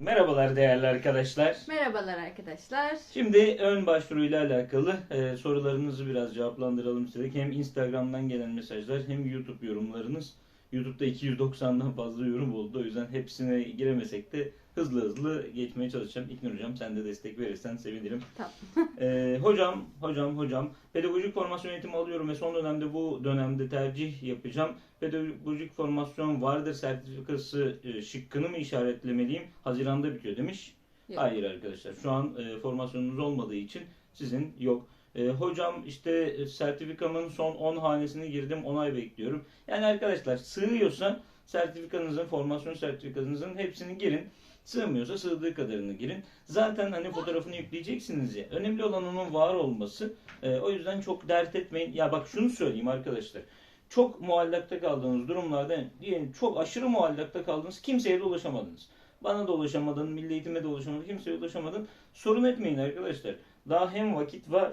Merhabalar değerli arkadaşlar. Merhabalar arkadaşlar. Şimdi ön başvuruyla alakalı e, sorularınızı biraz cevaplandıralım istedik. Hem Instagram'dan gelen mesajlar hem YouTube yorumlarınız. YouTube'da 290'dan fazla yorum oldu. O yüzden hepsine giremesek de hızlı hızlı geçmeye çalışacağım. İknur Hocam sen de destek verirsen sevinirim. Tamam. E, hocam, hocam, hocam. Pedagojik formasyon eğitimi alıyorum ve son dönemde bu dönemde tercih yapacağım. Pedagojik formasyon vardır sertifikası e, şıkkını mı işaretlemeliyim? Haziranda bitiyor demiş. Yok. Hayır arkadaşlar. Şu an e, formasyonunuz olmadığı için sizin yok. E, hocam işte e, sertifikamın son 10 hanesini girdim onay bekliyorum. Yani arkadaşlar sığıyorsa sertifikanızın, formasyon sertifikanızın hepsini girin. Sığmıyorsa sığdığı kadarını girin. Zaten hani fotoğrafını yükleyeceksiniz ya. Önemli olan onun var olması. E, o yüzden çok dert etmeyin. Ya bak şunu söyleyeyim arkadaşlar. Çok muallakta kaldığınız durumlarda diyelim çok aşırı muallakta kaldınız. Kimseye de ulaşamadınız. Bana da ulaşamadın, milli eğitime de ulaşamadın, kimseye ulaşamadın. Sorun etmeyin arkadaşlar. Daha hem vakit var,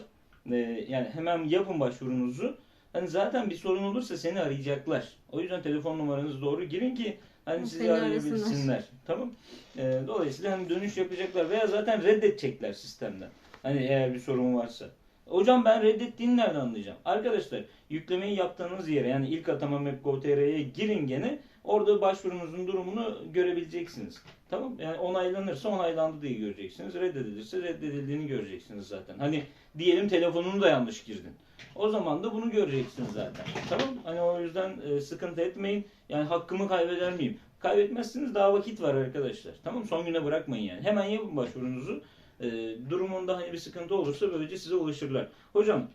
e, yani hemen yapın başvurunuzu. Hani zaten bir sorun olursa seni arayacaklar. O yüzden telefon numaranızı doğru girin ki hani sizi arayabilsinler. Tamam. E, dolayısıyla hani dönüş yapacaklar veya zaten reddedecekler sistemden. Hani eğer bir sorun varsa. Hocam ben reddettiğini nereden anlayacağım? Arkadaşlar yüklemeyi yaptığınız yere yani ilk atama Map.gov.tr'ye girin gene. Orada başvurunuzun durumunu görebileceksiniz. Tamam Yani onaylanırsa onaylandı diye göreceksiniz. Reddedilirse reddedildiğini göreceksiniz zaten. Hani diyelim telefonunu da yanlış girdin. O zaman da bunu göreceksiniz zaten. Tamam Hani o yüzden e, sıkıntı etmeyin. Yani hakkımı kaybeder miyim? Kaybetmezsiniz daha vakit var arkadaşlar. Tamam Son güne bırakmayın yani. Hemen yapın başvurunuzu. E, durumunda hani bir sıkıntı olursa böylece size ulaşırlar. Hocam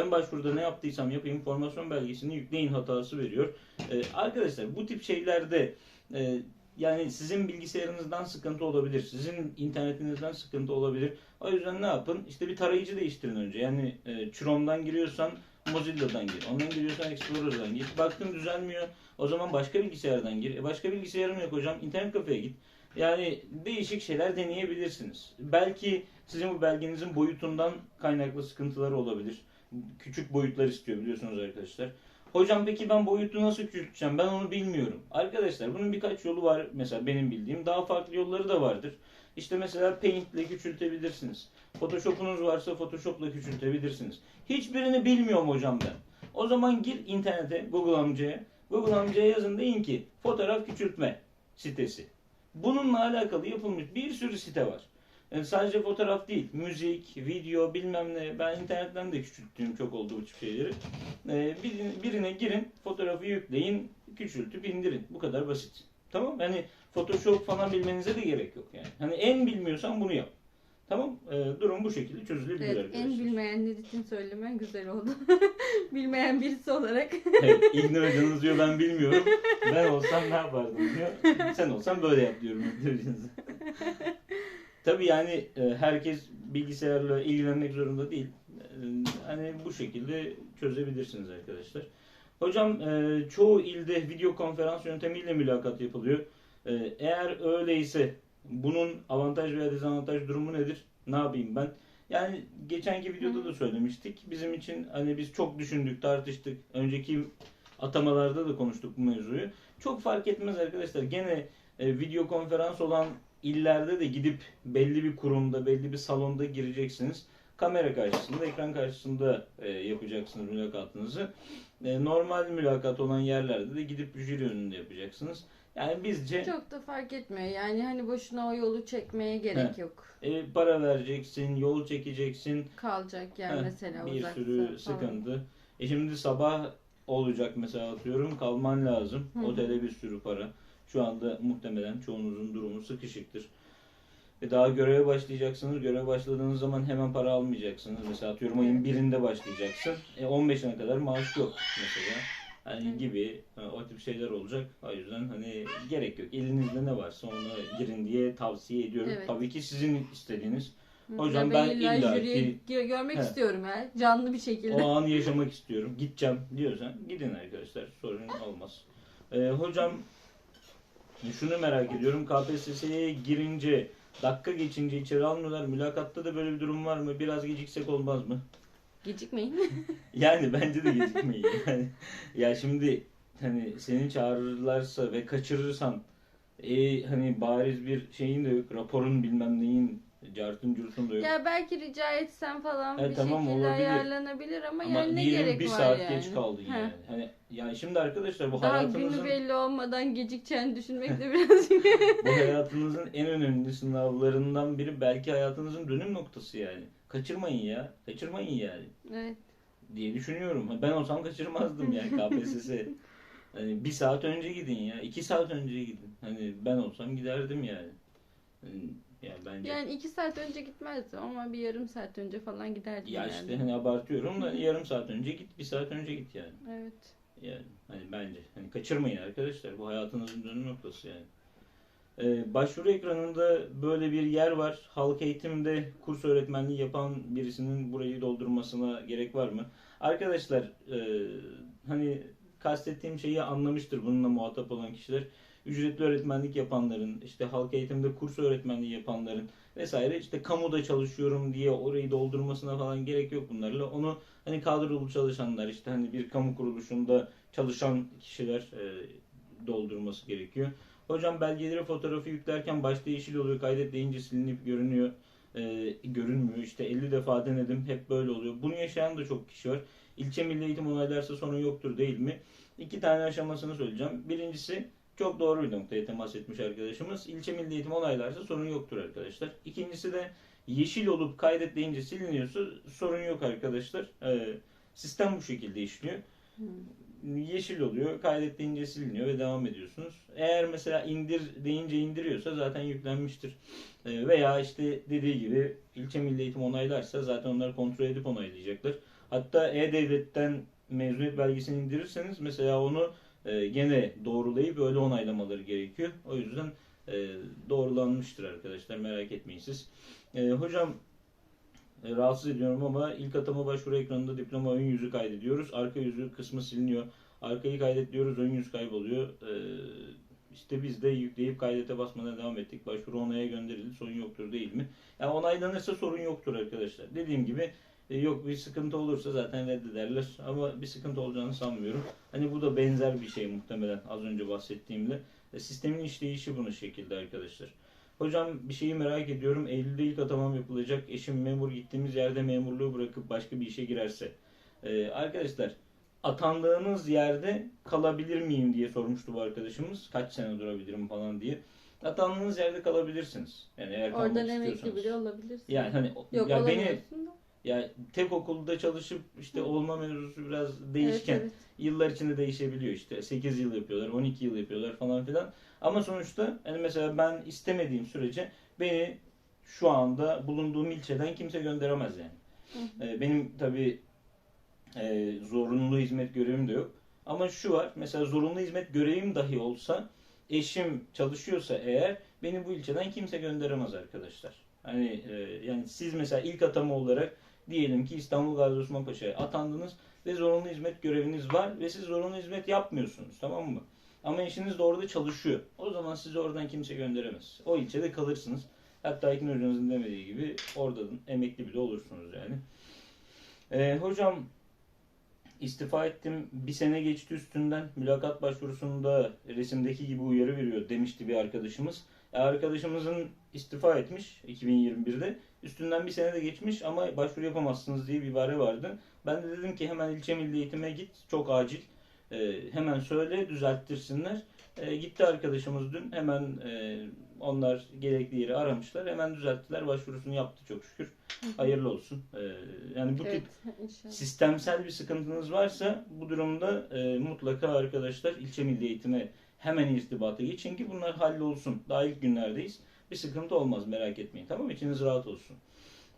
ön başvuruda ne yaptıysam yapayım formasyon belgesini yükleyin hatası veriyor. Ee, arkadaşlar bu tip şeylerde e, yani sizin bilgisayarınızdan sıkıntı olabilir. Sizin internetinizden sıkıntı olabilir. O yüzden ne yapın? İşte bir tarayıcı değiştirin önce. Yani e, Chrome'dan giriyorsan Mozilla'dan gir. Ondan giriyorsan Explorer'dan gir. Baktın düzelmiyor. O zaman başka bilgisayardan gir. E, başka bilgisayarım yok hocam. İnternet kafeye git. Yani değişik şeyler deneyebilirsiniz. Belki sizin bu belgenizin boyutundan kaynaklı sıkıntıları olabilir. Küçük boyutlar istiyor biliyorsunuz arkadaşlar. Hocam peki ben boyutu nasıl küçülteceğim? Ben onu bilmiyorum. Arkadaşlar bunun birkaç yolu var. Mesela benim bildiğim daha farklı yolları da vardır. İşte mesela Paint ile küçültebilirsiniz. Photoshop'unuz varsa Photoshop'la küçültebilirsiniz. Hiçbirini bilmiyorum hocam ben. O zaman gir internete, Google amcaya. Google amcaya yazın deyin ki fotoğraf küçültme sitesi. Bununla alakalı yapılmış bir sürü site var. Yani sadece fotoğraf değil, müzik, video bilmem ne. Ben internetten de küçülttüğüm çok oldu bu tip şeyleri. Ee, birine, birine girin, fotoğrafı yükleyin, küçültüp indirin. Bu kadar basit. Tamam? Yani Photoshop falan bilmenize de gerek yok yani. Hani en bilmiyorsan bunu yap. Tamam? Ee, durum bu şekilde çözülebilir Evet, arkadaşlar. en bilmeyenler için söylemen güzel oldu. Bilmeyen birisi olarak. Evet, İlknur hocanız diyor ben bilmiyorum. Ben olsam ne yapardım diyor. Sen olsan böyle yap diyorum. Tabii yani e, herkes bilgisayarla ilgilenmek zorunda değil. E, Hani bu şekilde çözebilirsiniz arkadaşlar. Hocam e, çoğu ilde video konferans yöntemiyle mülakat yapılıyor. Eğer öyleyse bunun avantaj veya dezavantaj durumu nedir? Ne yapayım ben? Yani geçenki videoda da söylemiştik. Bizim için hani biz çok düşündük, tartıştık. Önceki atamalarda da konuştuk bu mevzuyu. Çok fark etmez arkadaşlar. Gene video konferans olan illerde de gidip belli bir kurumda, belli bir salonda gireceksiniz. Kamera karşısında, ekran karşısında e, yapacaksınız mülakatınızı. E, normal mülakat olan yerlerde de gidip jüri önünde yapacaksınız. Yani bizce Çok da fark etmiyor. Yani hani boşuna o yolu çekmeye gerek He. yok. e, para vereceksin, yol çekeceksin, Kalacak yer Heh, mesela bir uzaksa sürü falan. sıkıntı. E şimdi sabah olacak mesela atıyorum kalman lazım. Hı. Otele bir sürü para. Şu anda muhtemelen çoğunuzun durumu sıkışıktır. E daha göreve başlayacaksınız. Göreve başladığınız zaman hemen para almayacaksınız. Mesela atıyorum ayın birinde başlayacaksın. E 15'ine kadar maaş yok mesela. Hani gibi e, o tip şeyler olacak. O yüzden hani gerek yok. Elinizde ne varsa ona girin diye tavsiye ediyorum. Evet. Tabii ki sizin istediğiniz. Hocam ya ben illa ki- gö- görmek He. istiyorum ya. Canlı bir şekilde. O an yaşamak istiyorum. Gideceğim diyorsan gidin arkadaşlar. Sorun olmaz. Ee, hocam şunu merak ediyorum. KPSS'ye girince dakika geçince içeri almıyorlar. Mülakatta da böyle bir durum var mı? Biraz geciksek olmaz mı? Gecikmeyin. Yani bence de gecikmeyin. Yani, ya şimdi hani seni çağırırlarsa ve kaçırırsan e, hani bariz bir şeyin de yok. Raporun bilmem neyin cartın curtun da yok. Ya belki rica etsen falan Evet, bir tamam, şekilde olabilir. ayarlanabilir ama, Ama yani ne diyelim gerek bir var saat yani. geç kaldın yani. Hani yani şimdi arkadaşlar bu Daha hayatınızın günü belli olmadan gecikeceğini düşünmek de birazcık. bu hayatınızın en önemli sınavlarından biri belki hayatınızın dönüm noktası yani. Kaçırmayın ya. Kaçırmayın yani. evet. diye düşünüyorum. Ben olsam kaçırmazdım yani KPSS. Hani bir saat önce gidin ya. iki saat önce gidin. Hani ben olsam giderdim yani. Hani Yani bence. Yani iki saat önce gitmezdim ama bir yarım saat önce falan giderdim ya yani. işte hani abartıyorum da yarım saat önce git, bir saat önce git yani. Evet. Yani hani bence hani kaçırmayın arkadaşlar. Bu hayatınızın dönüm noktası yani. Ee, başvuru ekranında böyle bir yer var. Halk eğitimde kurs öğretmenliği yapan birisinin burayı doldurmasına gerek var mı? Arkadaşlar e, hani kastettiğim şeyi anlamıştır bununla muhatap olan kişiler. Ücretli öğretmenlik yapanların, işte halk eğitimde kurs öğretmenliği yapanların vesaire işte kamuda çalışıyorum diye orayı doldurmasına falan gerek yok bunlarla. Onu hani kadrolu çalışanlar işte hani bir kamu kuruluşunda çalışan kişiler e, doldurması gerekiyor. Hocam belgeleri fotoğrafı yüklerken başta yeşil oluyor kaydet deyince silinip görünüyor. e, görünmüyor. İşte 50 defa denedim hep böyle oluyor. Bunu yaşayan da çok kişi var. İlçe Milli Eğitim onaylarsa sorun yoktur değil mi? İki tane aşamasını söyleyeceğim. Birincisi çok doğru bir noktaya temas etmiş arkadaşımız. İlçe Milli Eğitim onaylarsa sorun yoktur arkadaşlar. İkincisi de yeşil olup kaydet deyince siliniyorsa sorun yok arkadaşlar. Ee, sistem bu şekilde işliyor. Yeşil oluyor, kaydet deyince siliniyor ve devam ediyorsunuz. Eğer mesela indir deyince indiriyorsa zaten yüklenmiştir. Ee, veya işte dediği gibi ilçe milli eğitim onaylarsa zaten onlar kontrol edip onaylayacaklar. Hatta E-Devlet'ten mezuniyet belgesini indirirseniz mesela onu e, gene doğrulayıp öyle onaylamaları gerekiyor. O yüzden e, doğrulanmıştır arkadaşlar merak etmeyin siz. E, hocam e, rahatsız ediyorum ama ilk atama başvuru ekranında diploma ön yüzü kaydediyoruz. Arka yüzü kısmı siliniyor. Arkayı kaydet diyoruz ön yüz kayboluyor. E, işte biz de yükleyip kaydete basmaya devam ettik. Başvuru onaya gönderildi. Sorun yoktur değil mi? Yani onaylanırsa sorun yoktur arkadaşlar. Dediğim gibi e, yok bir sıkıntı olursa zaten reddederler. Ama bir sıkıntı olacağını sanmıyorum. Hani bu da benzer bir şey muhtemelen az önce bahsettiğimde. E, sistemin işleyişi bunu şekilde arkadaşlar. Hocam bir şeyi merak ediyorum. Eylül'de ilk atamam yapılacak. Eşim memur gittiğimiz yerde memurluğu bırakıp başka bir işe girerse. E, arkadaşlar atandığınız yerde kalabilir miyim diye sormuştu bu arkadaşımız. Kaç sene durabilirim falan diye. Atandığınız yerde kalabilirsiniz. Yani eğer Oradan emekli bile olabilirsin. Yani hani Yok ya beni da. Ya tek okulda çalışıp işte olma mevzusu biraz Evet, değişken. evet. Yıllar içinde değişebiliyor işte. 8 yıl yapıyorlar, 12 yıl yapıyorlar falan filan. Ama sonuçta hani mesela ben istemediğim sürece beni şu anda bulunduğum ilçeden kimse gönderemez yani. Ee, benim tabii e, zorunlu hizmet görevim de yok. Ama şu var, mesela zorunlu hizmet görevim dahi olsa eşim çalışıyorsa eğer beni bu ilçeden kimse gönderemez arkadaşlar. Hani e, yani siz mesela ilk atama olarak diyelim ki İstanbul Gazi Osman Paşa'ya atandınız ve zorunlu hizmet göreviniz var ve siz zorunlu hizmet yapmıyorsunuz tamam mı? Ama eşiniz de orada çalışıyor. O zaman sizi oradan kimse gönderemez. O ilçede kalırsınız. Hatta İlkin hocanızın demediği gibi oradan emekli bile olursunuz yani. Ee, hocam istifa ettim. Bir sene geçti üstünden. Mülakat başvurusunda resimdeki gibi uyarı veriyor demişti bir arkadaşımız. E, arkadaşımızın istifa etmiş 2021'de. Üstünden bir sene de geçmiş ama başvuru yapamazsınız diye bir ibare vardı. Ben de dedim ki hemen ilçe milli eğitime git. Çok acil. E, hemen söyle düzelttirsinler. E, gitti arkadaşımız dün. Hemen e, onlar gerekli yeri aramışlar. Hemen düzelttiler. Başvurusunu yaptı çok şükür. Hayırlı olsun. E, yani bu tip Evet, inşallah. sistemsel bir sıkıntınız varsa bu durumda e, mutlaka arkadaşlar ilçe milli eğitime hemen irtibata geçin ki bunlar hallolsun. Daha ilk günlerdeyiz. Bir sıkıntı olmaz merak etmeyin. Tamam mı? İçiniz rahat olsun.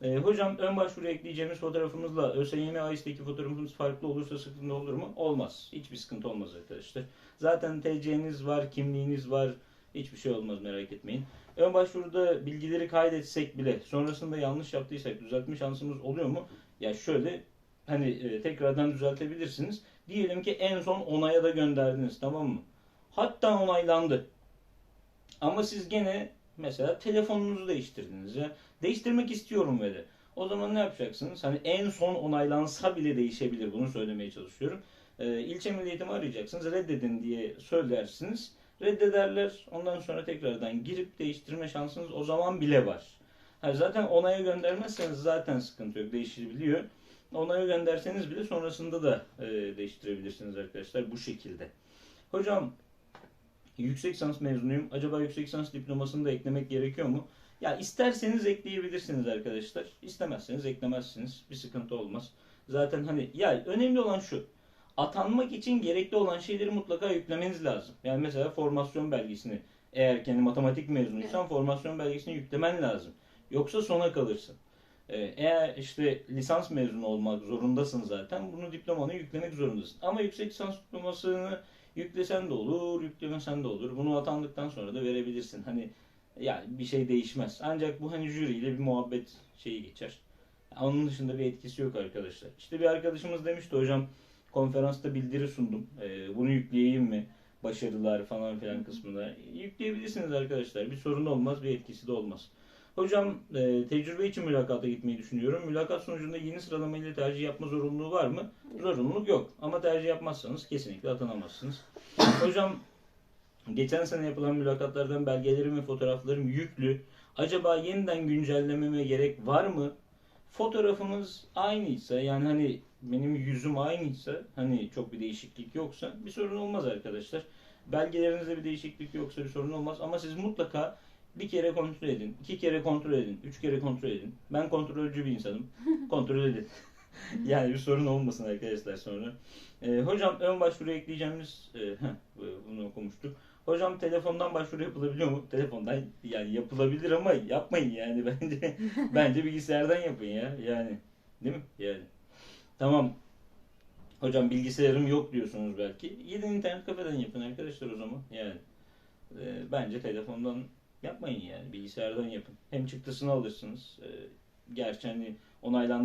E, hocam ön başvuru ekleyeceğimiz fotoğrafımızla ÖSYM AİS'teki fotoğrafımız farklı olursa sıkıntı olur mu? Olmaz. Hiçbir sıkıntı olmaz arkadaşlar. Zaten TC'niz var, kimliğiniz var. Hiçbir şey olmaz merak etmeyin. Ön başvuruda bilgileri kaydetsek bile sonrasında yanlış yaptıysak düzeltme şansımız oluyor mu? Ya şöyle hani e, tekrardan düzeltebilirsiniz. Diyelim ki en son onaya da gönderdiniz tamam mı? Hatta onaylandı. Ama siz gene mesela telefonunuzu değiştirdiniz ya. Değiştirmek istiyorum ve de. O zaman ne yapacaksınız? Hani en son onaylansa bile değişebilir. Bunu söylemeye çalışıyorum. Ee, ilçe milli eğitimi arayacaksınız. Reddedin diye söylersiniz. Reddederler. Ondan sonra tekrardan girip değiştirme şansınız o zaman bile var. Ha, zaten onaya göndermezseniz zaten sıkıntı yok. Değişebiliyor. Onaya gönderseniz bile sonrasında da e, değiştirebilirsiniz arkadaşlar bu şekilde. Hocam yüksek lisans mezunuyum. Acaba yüksek lisans diplomasını da eklemek gerekiyor mu? Ya isterseniz ekleyebilirsiniz arkadaşlar. İstemezseniz eklemezsiniz. Bir sıkıntı olmaz. Zaten hani ya önemli olan şu. Atanmak için gerekli olan şeyleri mutlaka yüklemeniz lazım. Yani mesela formasyon belgesini eğer kendi matematik mezunuysan formasyon belgesini yüklemen lazım. Yoksa sona kalırsın. Ee, Eğer işte lisans mezunu olmak zorundasın zaten bunu diplomanı yüklemek zorundasın. Ama yüksek lisans diplomasını yüklesen de olur, yüklemesen de olur. Bunu atandıktan sonra da verebilirsin. Hani yani bir şey değişmez. Ancak bu hani jüriyle bir muhabbet şeyi geçer. Onun dışında bir etkisi yok arkadaşlar. İşte bir arkadaşımız demişti hocam konferansta bildiri sundum. Ee, bunu yükleyeyim mi? Başarılar falan filan kısmında. Yükleyebilirsiniz arkadaşlar. Bir sorun olmaz, bir etkisi de olmaz. Hocam e, tecrübe için mülakata gitmeyi düşünüyorum. Mülakat sonucunda yeni sıralamayla tercih yapma zorunluluğu var mı? Zorunluluk yok. Ama tercih yapmazsanız kesinlikle atanamazsınız. Hocam geçen sene yapılan mülakatlardan belgelerim ve fotoğraflarım yüklü. Acaba yeniden güncellememe gerek var mı? Fotoğrafımız aynıysa yani hani benim yüzüm aynıysa hani çok bir değişiklik yoksa bir sorun olmaz arkadaşlar. Belgelerinizde bir değişiklik yoksa bir sorun olmaz ama siz mutlaka bir kere kontrol edin, iki kere kontrol edin, üç kere kontrol edin. Ben kontrolcü bir insanım. Kontrol edin. yani bir sorun olmasın arkadaşlar sonra. Ee, hocam ön başvuru ekleyeceğimiz, e, heh, bunu okumuştuk. Hocam telefondan başvuru yapılabiliyor mu? Telefondan yani yapılabilir ama yapmayın yani bence. bence bilgisayardan yapın ya yani. Değil mi? Yani. Tamam. Hocam bilgisayarım yok diyorsunuz belki. Gidin internet kafeden yapın arkadaşlar o zaman. Yani. Ee, bence telefondan yapmayın yani. Bilgisayardan yapın. Hem çıktısını alırsınız. Ee, gerçi hani onaylandı